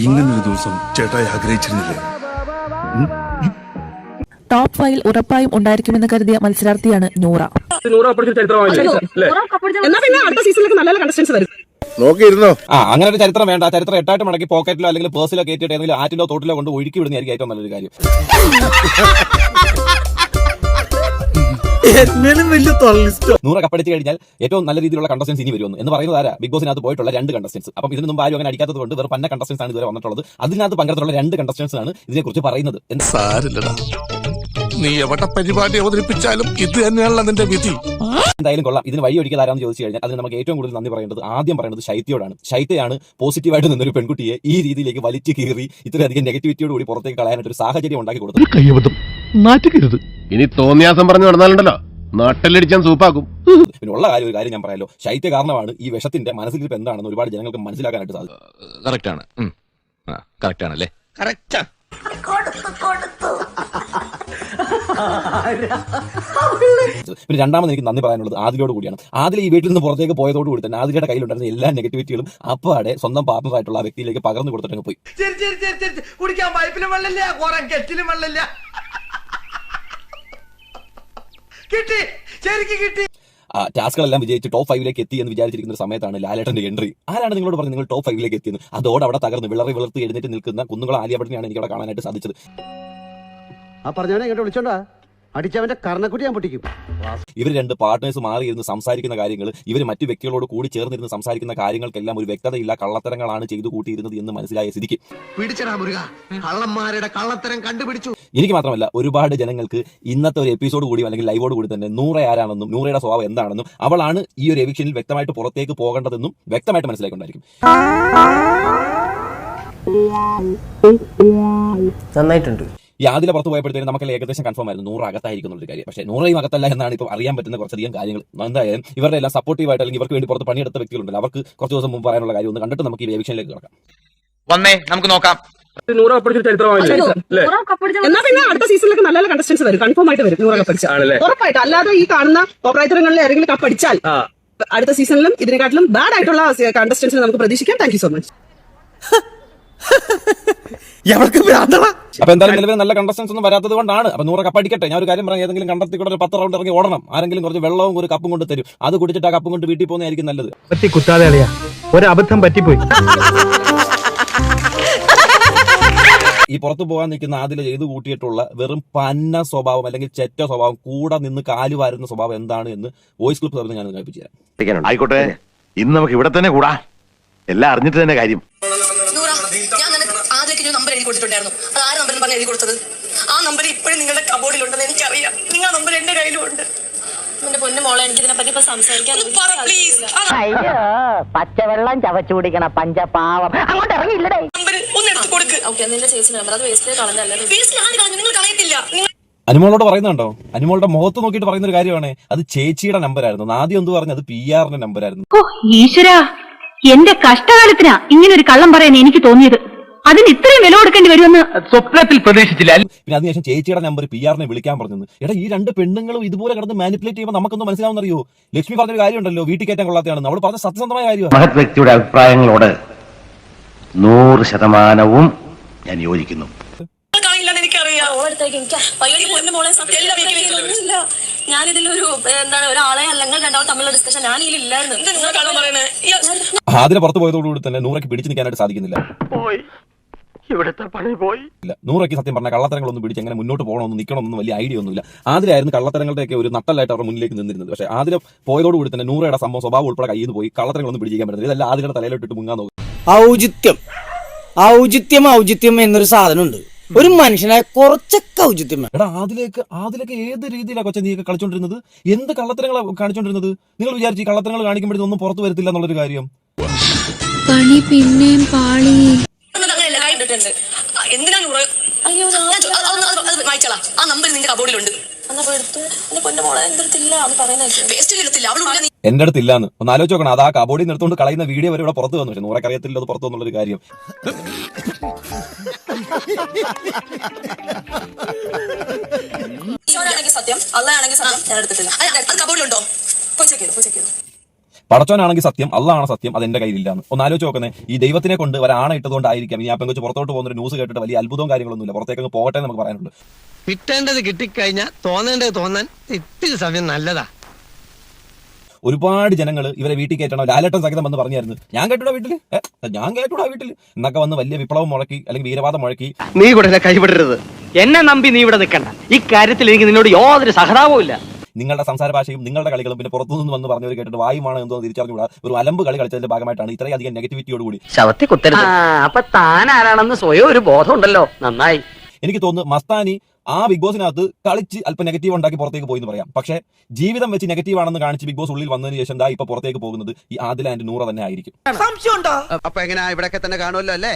ഇങ്ങനൊരു ദിവസം ചേട്ടായി ആഗ്രഹിച്ചിരുന്നില്ലേ? ടോപ്പ് ഫൈവിൽ ഉറപ്പായും ഉണ്ടായിരിക്കുമെന്ന് കരുതിയ മത്സരാർത്ഥിയാണ് നൂറ. നൂറ് ചരിത്രമായില്ലേ എന്നാ പിന്നെ അടുത്ത സീസണിലേക്ക് നല്ല നല്ല കണ്ടസ്റ്റൻസ് വരും. നോക്കിയിരുന്നോ? ആ അങ്ങനെ ഒരു ചരിത്രം വേണ്ട. ആ ചരിത്രം എട്ടായിട്ട് മടക്കി പോക്കറ്റിലോ അല്ലെങ്കിൽ പേഴ്സിലോ കയറ്റിയിട്ട് ഏതെങ്കിലും ആറ്റിലോ തോട്ടിലോ കൊണ്ട് ഒഴുക്കി വിടുന്നതായിരിക്കും ഏറ്റവും നല്ലൊരു കാര്യം. നൂറ് കപ്പടിച്ച് കഴിഞ്ഞാൽ ഏറ്റവും നല്ല രീതിയിലുള്ള കണ്ടസ്റ്റൻസ് ഇനി വരുമെന്ന്. എന്ന് പറയുന്നത് ആരാ? ബിഗ് ബോസിനകത്ത് പോയിട്ടുള്ള രണ്ട് കണ്ടസ്റ്റൻസ് അപ്പം ഇതിന് മുമ്പ് ആരും അങ്ങനെ അടിക്കാത്തത് കൊണ്ട് വേറെ പന്ന കണ്ടസ്റ്റൻസ് ആണ് ഇതുവരെ വന്നിട്ടുള്ളത്. അതിനകത്ത് പങ്കെടുത്തുള്ള രണ്ട് കണ്ടസ്റ്റൻസ് ആണ് ഇതിനെക്കുറിച്ച് പറയുന്നത്. സാരില്ലടാ. നീ എവിടെ പരിപാടി അവതരിപ്പിച്ചാലും ഇത് തന്നെയാണല്ലോ നിന്റെ വിധി. എന്തായാലും കൊള്ളാം. ഇതിന് വഴി ഒഴിക്കൽ ആരാന്ന് ചോദിച്ചു കഴിഞ്ഞാൽ അതിന് നമുക്ക് ഏറ്റവും കൂടുതൽ നന്ദി പറയേണ്ടത് ആദ്യം പറയുന്നത് ശൈത്യയോടാണ്. ശൈത്യയാണ് പോസിറ്റീവായിട്ട് നിന്നൊരു പെൺകുട്ടിയെ ഈ രീതിയിലേക്ക് വലിച്ചു കീറി ഇത്രയധികം നെഗറ്റിവിറ്റിയോട് കൂടി പുറത്തേക്ക് കളയാനായിട്ട് ഒരു സാഹചര്യം ഉണ്ടാക്കി കൊടുത്തത്. നാറ്റുകരുത് ഇനി തോന്നിയാസം പറഞ്ഞു നടന്നാലുണ്ടല്ലോ. നാട്ടിലടിച്ചാൻ സൂപ്പാക്കും. പിന്നെ ഉള്ള കാര്യം ഒരു കാര്യം ഞാൻ പറയാലോ. ശൈത്യ കാരണമാണ് ഈ വിഷത്തിന്റെ മനസ്സിലിരിപ്പ് എന്താണെന്ന് ഒരുപാട് ജനങ്ങൾക്ക് മനസ്സിലാക്കാനായിട്ട് സാധിക്കും. കറക്റ്റ് ആണ് കറക്റ്റ്. ആണല്ലേ പിന്നെ രണ്ടാമത് എനിക്ക് നന്ദി പറയാനുള്ളത് ആദിലോട് കൂടിയാണ്. ആദിൽ ഈ വീട്ടിൽ നിന്ന് പുറത്തേക്ക് പോയതോട് കൂടി തന്നെ ആദിലയുടെ കയ്യിലുണ്ടായിരുന്ന എല്ലാ നെഗറ്റിവിറ്റികളും അപ്പാടെ സ്വന്തം പാർട്ണർ ആയിട്ടുള്ള ആ വ്യക്തിയിലേക്ക് പകർന്നു കൊടുത്തിട്ടങ്ങ് പോയി. കുടിക്കാൻ പൈപ്പിലും വെള്ളമില്ല കുറെ കെറ്റിലും വെള്ളമില്ല. കിട്ടി. ശരിക്ക് കിട്ടി. ആ ടാസ്കുകളെല്ലാം വിജയിച്ച് ടോപ്പ് ഫൈവിലേക്ക് എത്തി എന്ന് വിചാരിച്ചിരിക്കുന്ന ഒരു സമയത്താണ് ലാലേട്ടന്റെ എൻട്രി ആരാണ് നിങ്ങളോട് പറഞ്ഞത് നിങ്ങൾ ടോപ്പ് ഫൈവിലേക്ക് എത്തിയെന്ന്? അതോടെ അവിടെ തകർന്ന് വിളറി വിളർത്തി എഴുന്നേറ്റ് നിൽക്കുന്ന കുന്നുകൾ ആലിയപ്പടിനെയാണ് എനിക്ക് അവിടെ കാണാനായിട്ട് സാധിച്ചത്. ആ പറഞ്ഞവനെ ഇങ്ങോട്ട് വിളിച്ചോണ്ടാ. അടിച്ചവന്റെ കർണക്കുട്ടി ഞാൻ പൊട്ടിക്കും. ഇവർ രണ്ട് പാർട്ട്നേഴ്സ് മാറിയിരുന്ന് സംസാരിക്കുന്ന കാര്യങ്ങൾ ഇവർ മറ്റു വ്യക്തികളോട് കൂടി ചേർന്നിരുന്ന് സംസാരിക്കുന്ന കാര്യങ്ങൾക്കെല്ലാം ഒരു വ്യക്തതയില്ല കള്ളത്തരങ്ങളാണ് ചെയ്തു കൂട്ടിയിരുന്നത് എന്ന് മനസ്സിലായ സ്ഥിതിക്ക്. പിടിച്ചടാ മുരുക. കള്ളന്മാരുടെ കള്ളത്തരം കണ്ടുപിടിച്ചു. എനിക്ക് മാത്രമല്ല ഒരുപാട് ജനങ്ങൾക്ക് ഇന്നത്തെ ഒരു എപ്പിസോഡ് കൂടി അല്ലെങ്കിൽ ലൈവോട് കൂടി തന്നെ നൂറ ആരാണെന്നും നൂറയുടെ സ്വഭാവം എന്താണെന്നും അവളാണ് ഈ ഒരു എവിക്ഷനിൽ വ്യക്തമായിട്ട് പുറത്തേക്ക് പോകേണ്ടതെന്നും വ്യക്തമായിട്ട് മനസ്സിലാക്കൊണ്ടായിരിക്കും നന്നായിട്ടുണ്ട്. ആദ്യം പുറത്ത് പോയപ്പോഴത്തേക്കും നമുക്ക് ഏകദേശം കൺഫേം ആയിരുന്നു. നൂറ് അകത്തായിരിക്കും ഒരു കാര്യം. പക്ഷേ നൂറയും അകത്തല്ല എന്നാണ് ഇപ്പോൾ അറിയാൻ പറ്റുന്ന കുറച്ചധികം കാര്യങ്ങൾ. എന്തായാലും ഇവരുടെ എല്ലാം സപ്പോർട്ടീവായിട്ട് അല്ലെങ്കിൽ ഇവർക്ക് വേണ്ടി പുറത്ത് പണിയെടുത്ത വ്യക്തികളുണ്ടല്ലോ. അവർക്ക് കുറച്ച് ദിവസം മുമ്പ് പറയാനുള്ള കാര്യം ഒന്ന് കണ്ടിട്ട് നമുക്ക് ഈ എവിക്ഷനിലേക്ക് കിടക്കാം. വന്നേ നമുക്ക് നോക്കാം. നൂറ് എന്നാ പിന്നെ അടുത്ത സീസണിലേക്ക് നല്ല നല്ല കണ്ടസ്റ്റൻസ് വരും. കൺഫേം ആയിട്ട് വരും നൂറ് കപ്പടിച്ച ഉറപ്പായിട്ട്. അല്ലാതെ ഈ കാണുന്ന കോപ്രായത്തരങ്ങളിൽ ഏതെങ്കിലും കപ്പടിച്ചാൽ അടുത്ത സീസണിലും ഇതിനെക്കാട്ടിലും ബാഡ് ആയിട്ടുള്ള കണ്ടസ്റ്റൻസിനെ നമുക്ക് പ്രതീക്ഷിക്കാം. താങ്ക് സോ മച്ച് അപ്പൊ എന്തായാലും നിലവിൽ നല്ല കണ്ടസ്റ്റൻസ് ഒന്നും വരാത്തത് കൊണ്ടാണ്. അപ്പൊ നൂറ് കപ്പ് അടിക്കട്ടെ. ഞാൻ ഒരു കാര്യം പറയാം. ഏതെങ്കിലും കണ്ടത്തി കൂടെ ഒരു പത്ത് റൗണ്ട് ഇറങ്ങി ഓടണം. ആരെങ്കിലും കുറച്ച് വെള്ളവും ഒരു കപ്പും കൊണ്ട് തരും. അത് കുടിച്ചിട്ട് ആ കപ്പും കൊണ്ട് വീട്ടിൽ പോകുന്നതായിരിക്കും നല്ലത്. കുത്താതെ അളിയാ ഒരബദ്ധം പറ്റിപ്പോയി. ഈ പുറത്തു പോകാൻ നിൽക്കുന്ന ആദ്യം ചെയ്തു കൂട്ടിയിട്ടുള്ള വെറും പന്ന സ്വഭാവം അല്ലെങ്കിൽ ചെറ്റ സ്വഭാവം കൂടെ നിന്ന് കാലു വാരുന്ന സ്വഭാവം എന്താണ് എന്ന് വോയിസ് ക്ലിപ്പ് തന്നെ ഞാൻ കേൾപ്പിച്ചു തരാം. ആയിക്കോട്ടെ. ഇന്ന് നമുക്ക് ഇവിടെ തന്നെ കൂടാ. എല്ലാം അറിഞ്ഞിട്ട് തന്നെ കാര്യം. നമ്പർ എഴുതി കൊടുത്തിട്ടുണ്ടായിരുന്നു. അത് ആര് നമ്പർ പറഞ്ഞ് എഴുതി കൊടുത്തത്? ആ നമ്പർ ഇപ്പോഴും നിങ്ങളുടെ കബോർഡിലുണ്ടെന്ന് എനിക്കറിയാം. നിങ്ങൾ നമ്പർ എന്റെ കയ്യിലും ഉണ്ട്. പച്ചവെള്ളം ചവച്ചു കുടിക്കണ പഞ്ചപാവം. അങ്ങോട്ട് ഇറങ്ങിയില്ലടേ. നമ്പർ ഒന്ന് എടുത്തു കൊടുക്ക്. ഓക്കെ നിന്റെ ചേച്ചി നമ്പർ അത് കളഞ്ഞല്ലേ കളഞ്ഞു. നിങ്ങൾ കളയത്തില്ല. അനുമോളോട് പറയുന്നുണ്ടോ? അനുമോളുടെ മുഖത്ത് നോക്കിയിട്ട് പറയുന്ന ഒരു കാര്യമാണ് അത് ചേച്ചിയുടെ നമ്പർ ആയിരുന്നു. ആദ്യം എന്ത് പറഞ്ഞു? അത് പി ആറിന്റെ നമ്പറായിരുന്നു ഓ ഈശ്വരാ എന്റെ കഷ്ടകാലത്തിനാ ഇങ്ങനെ ഒരു കള്ളം പറയാൻ എനിക്ക് തോന്നിയത്. അതിന് ഇത്രയും വില കൊടുക്കേണ്ടി വരുമെന്ന് സ്വപ്നത്തിൽ പ്രതീക്ഷിച്ചില്ല. പിന്നെ അതിനുശേഷം ചേച്ചിയുടെ നമ്പർ പി ആറിനെ വിളിക്കാൻ പറഞ്ഞു എടാ ഈ രണ്ട് പെണ്ണുങ്ങളും ഇതുപോലെ കിടന്ന് മാനിപ്പുലേറ്റ് ചെയ്യുമ്പോൾ നമുക്കൊന്നും മനസ്സിലാവുന്ന അറിയോ ലക്ഷ്മി പറഞ്ഞ ഒരു കാര്യമുണ്ടല്ലോ വീട്ടിൽ കയറ്റാൻ കൊള്ളാത്തതാണ് അവൾ പറഞ്ഞ സത്യസന്ധമായ കാര്യമാണ് മഹത് വ്യക്തിയുടെ അഭിപ്രായങ്ങളോട് നൂറ് ശതമാനവും ഞാൻ യോജിക്കുന്നു. ഞാനിതിലൊരു എന്താണ് ഒരാളെ അല്ലെങ്കിൽ രണ്ടാളും തമ്മിലുള്ള ഡിസ്കഷൻ ഞാൻ ഇതിലില്ലായിരുന്നു ആദ്യം പുറത്തു പോയതോടുകൂടി തന്നെ നൂറയ്ക്ക് പിടിച്ചു നിൽക്കാനായിട്ട് സാധിക്കുന്നില്ല. പോയി. ഇവിടുത്തെ പണി പോയി. ഇല്ല നൂറയ്ക്ക് സത്യം പറഞ്ഞ കള്ളത്തരങ്ങളൊന്നും പിടിച്ച് എങ്ങനെ മുന്നോട്ട് പോകണമെന്ന് നിൽക്കണമെന്നും വലിയ ഐഡിയ ഒന്നുമില്ല. ആദ്യമായിരുന്നു കള്ളത്തരങ്ങളുടെയൊക്കെ ഒരു നട്ടലായിട്ട് അവരുടെ മുന്നിലേക്ക് നിന്നിരുന്നത്. പക്ഷേ ആദ്യം പോയതോടുകൂടി തന്നെ നൂറയുടെ സംഭവം സ്വഭാവം ഉൾപ്പെടെ കയ്യിൽ നിന്ന് പോയി കള്ളത്തരങ്ങളൊന്നും പിടിച്ചിരിക്കാൻ പറ്റുന്നില്ല ഇതെല്ലാം ആദ്യയുടെ തലയിലോട്ടിട്ട് മുങ്ങാൻ നോക്കും. ഔചിത്യം. ഔചിത്യം ഔചിത്യം എന്നൊരു സാധനമുണ്ട് ഒരു മനുഷ്യനെ കുറച്ചൊക്കെ ഔചിത്യം എടാ ആദിലേക്ക് ആദിലേക്ക് ഏത് രീതിയിലാണ് കൊച്ചെ നീ കളിച്ചോണ്ടിരുന്നത് എന്ത് കള്ളത്തരങ്ങളാണ് കാണിച്ചോണ്ടിരുന്നത് നിങ്ങൾ വിചാരിച്ചു ഈ കള്ളത്തരങ്ങൾ കാണിക്കുമ്പോഴേ ഒന്നും പുറത്തു വരത്തില്ല എന്നുള്ളൊരു കാര്യം പണി പിന്നെയും പാളി എന്തിനാണ് അയ്യോ വായിച്ചളാ ആ നമ്പർ നിന്റെ കബോർഡിലുണ്ട് എന്റെ അടുത്തില്ല എന്ന് ഒന്ന് ആലോചിച്ച് നോക്കണം. അത് ആ കബോഡി നിർത്തുകൊണ്ട് കളയുന്ന വീഡിയോ വരെ ഇവിടെ പുറത്തു വന്നു പക്ഷെ നൂറൊക്കെ അറിയത്തില്ല അത് പുറത്തു വന്നുള്ളൊരു കാര്യം. സത്യം അള്ളയാണെങ്കിൽ സത്യം. ഞാൻ എടുത്തിട്ടില്ല. അത് കബോർഡിലുണ്ടോ പോയി ചെക്ക് ചെയ്തു പോയി ചെക്ക് ചെയ്തു. പടച്ചോനാണെങ്കിൽ സത്യം അള്ളാണ് സത്യം അത് എന്റെ കയ്യിലില്ലാന്ന്. ഒന്ന് ആലോചിച്ച് നോക്കുന്നേ ഈ ദൈവത്തിനെ കൊണ്ട് ഒരാണ ഇട്ടതുകൊണ്ടായിരിക്കാം ഇനി ആ പെങ്കൊച്ച് പുറത്തോട്ട് പോകുന്ന ഒരു ന്യൂസ് കേട്ടിട്ട് വലിയ അത്ഭുതവും കാര്യങ്ങളൊന്നുമില്ല. പുറത്തേക്ക് പോകട്ടെ എന്ന് നമുക്ക് പറയാനുള്ളൂ കിട്ടേണ്ടത് കിട്ടിക്കഴിഞ്ഞാൽ തോന്നേണ്ടത് തോന്നാൻ ഇത്തിരി സമയം നല്ലതാ. ഒരുപാട് ജനങ്ങൾ ഇവരെ വീട്ടിൽ കയറ്റണം. ലാലേട്ടൻ സഹിതം വന്ന് പറഞ്ഞായിരുന്നു. ഞാൻ കേട്ടൂടാ വീട്ടിൽ ഞാൻ കേട്ടൂടാ വീട്ടിൽ എന്നൊക്കെ വന്ന് വലിയ വിപ്ലവം മുഴക്കി അല്ലെങ്കിൽ വീരവാദം മുഴക്കി. നീ കൂടെ കൈവിടരുത്. എന്നെ നമ്പി നീ ഇവിടെ നിൽക്കണ്ട. ഇക്കാര്യത്തിൽ എനിക്ക് നിന്നോട് യാതൊരു സഹതാപവും ഇല്ല. നിങ്ങളുടെ സംസാര ഭാഷയും നിങ്ങളുടെ കളികളും പിന്നെ പുറത്തുനിന്ന് വന്ന് പറഞ്ഞവർ കേട്ടിട്ട് വായുമാണ് എന്തോ തിരിച്ചറിഞ്ഞുകൂടാ? ഒരു അലമ്പ് കളി കളിച്ചതിന്റെ ഭാഗമായിട്ടാണ് ഇത്രയധികം നെഗറ്റിവിറ്റിയോടുകൂടി ശവത്തി കുത്തരുത്. അപ്പൊ താൻ ആരാണെന്ന് സ്വയം ഒരു ബോധമുണ്ടല്ലോ നന്നായി. എനിക്ക് തോന്നുന്നു മസ്താനി ആ ബിഗ് ബോസിനകത്ത് കളിച്ച് അല്പം നെഗറ്റീവ് ഉണ്ടാക്കി പുറത്തേക്ക് പോയി എന്ന് പറയാം. പക്ഷേ ജീവിതം വെച്ച് നെഗറ്റീവ് ആണെന്ന് കാണിച്ച് ബിഗ് ബോസ് ഉള്ളിൽ വന്നതിന് ശേഷം ദാ ഇപ്പൊ പുറത്തേക്ക് പോകുന്നത് ഈ ആദില ആൻഡ് നൂറ തന്നെ ആയിരിക്കും. സംശയം ഉണ്ടോ അപ്പൊ എങ്ങനെയാ ഇവിടെ തന്നെ കാണുമല്ലോ അല്ലേ?